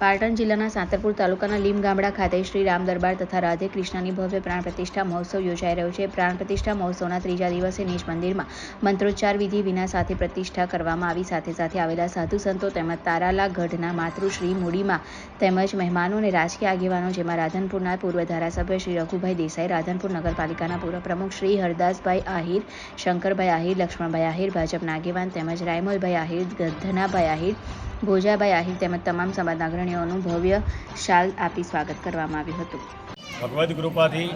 પાટણ જિલ્લાના સાંતરપુર તાલુકાના લીમ ગામડા ખાતે શ્રી રામ દરબાર તથા રાધે કૃષ્ણની ભવ્ય પ્રાણ પ્રતિષ્ઠા મહોત્સવ યોજાઈ રહ્યો છે. પ્રાણ પ્રતિષ્ઠા મહોત્સવના ત્રીજા દિવસે નિજ મંદિરમાં મંત્રોચ્ચાર વિધિ વિના સાથે પ્રતિષ્ઠા કરવામાં આવી. સાથે સાથે આવેલા સાધુ સંતો તેમજ તારાલા ગઢના માતૃશ્રી મૂડીમાં તેમજ મહેમાનો અને રાજકીય આગેવાનો જેમાં રાધનપુરના પૂર્વ ધારાસભ્ય શ્રી રઘુભાઈ દેસાઈ, રાધનપુર નગરપાલિકાના પૂર્વ પ્રમુખ શ્રી હરદાસભાઈ આહિર, શંકરભાઈ આહિર, લક્ષ્મણભાઈ આહિર, ભાજપના આગેવાન તેમજ રાયમલભાઈ આહિર, ગધનાભાઈ આહિર ભોજાભાઈ આહિર તેમજ તમામ સમાજ અગ્રણીઓનું ભવ્ય શાલ આપી સ્વાગત કરવામાં આવ્યું હતું. ભગવદ્ કૃપાથી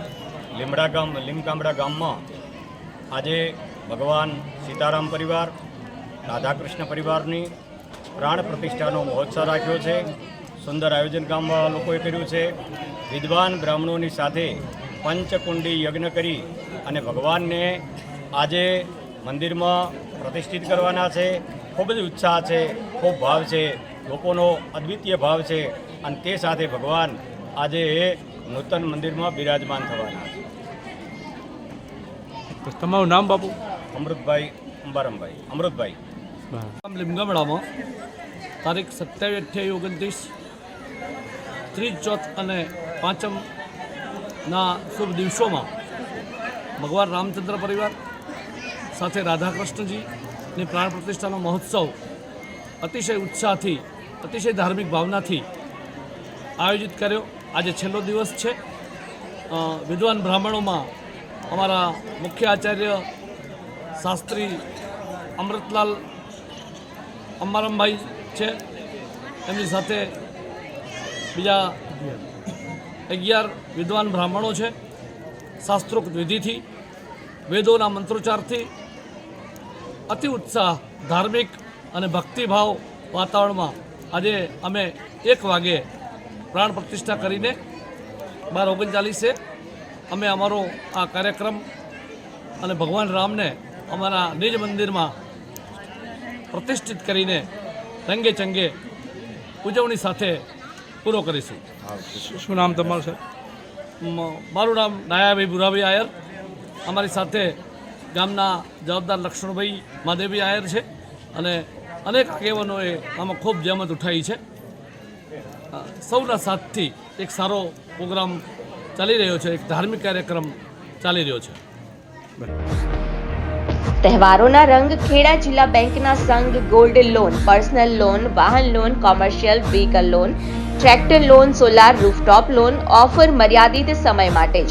લીમડા ગામ લીમગામડા ગામમાં આજે ભગવાન સીતારામ પરિવાર, રાધાકૃષ્ણ પરિવારની પ્રાણ પ્રતિષ્ઠાનો મહોત્સવ રાખ્યો છે. સુંદર આયોજન ગામમાં લોકોએ કર્યું છે. વિદ્વાન બ્રાહ્મણોની સાથે પંચકુંડી યજ્ઞ કરી અને ભગવાનને આજે મંદિરમાં પ્રતિષ્ઠિત કરવાના છે. ખૂબ જ ઉત્સાહ છે ખૂબ ભાવ છે લોકોનો અદ્વિતીય ભાવ છે અને તે સાથે ભગવાન આજે એ નૂતન મંદિરમાં બિરાજમાન થવાના છે. તમારું નામ બાપુ? અમૃતભાઈ અંબારમભાઈ. અમૃતભાઈ. ગામ લીમગામડામાં તારીખ સત્યાવીસ અઠ્યાવીસ ઓગણત્રીસ ત્રીજ ચોથ અને પાંચમના શુભ દિવસોમાં ભગવાન રામચંદ્ર પરિવાર સાથે રાધાકૃષ્ણજીની પ્રાણ પ્રતિષ્ઠાનો મહોત્સવ અતિશય ઉત્સાહથી, અતિશય ધાર્મિક ભાવનાથી આયોજિત કર્યો. આજે છેલ્લો દિવસ છે. વિદ્વાન બ્રાહ્મણોમાં અમારા મુખ્ય આચાર્ય શાસ્ત્રી અમૃતલાલ અંબારામભાઈ છે. એમની સાથે બીજા અગિયાર વિદ્વાન બ્રાહ્મણો છે. શાસ્ત્રોક્ત વિધિથી, વેદોના મંત્રોચ્ચારથી અતિ ઉત્સાહ ધાર્મિક અને ભક્તિભાવ વાતાવરણમાં આજે અમે એક વાગે પ્રાણ પ્રતિષ્ઠા કરીને બાર ઓગણચાલીસે અમે અમારો આ કાર્યક્રમ અને ભગવાન રામને અમારા નિજ મંદિરમાં પ્રતિષ્ઠિત કરીને રંગે ચંગે ઉજવણી સાથે પૂરો કરીશું. શું નામ તમારું સર મારું નામ નાયાભાઈ બુરાભાઈ આયર. અમારી સાથે ગામના જવાબદાર લક્ષ્મણભાઈ મહાદેવભાઈ આયર છે અને અનેક આગેવાનોએ આમાં ખૂબ જહેમત ઉઠાવી છે. સૌના સાથથી એક સારો પ્રોગ્રામ ચાલી રહ્યો છે, એક ધાર્મિક કાર્યક્રમ ચાલી રહ્યો છે. તહેવારોના રંગ ખેડા જિલ્લા બેંકના સંઘ ગોલ્ડ લોન, પર્સનલ લોન, વાહન loan, commercial vehicle loan, tractor loan, solar rooftop loan, offer મર્યાદિત સમય માટે જ.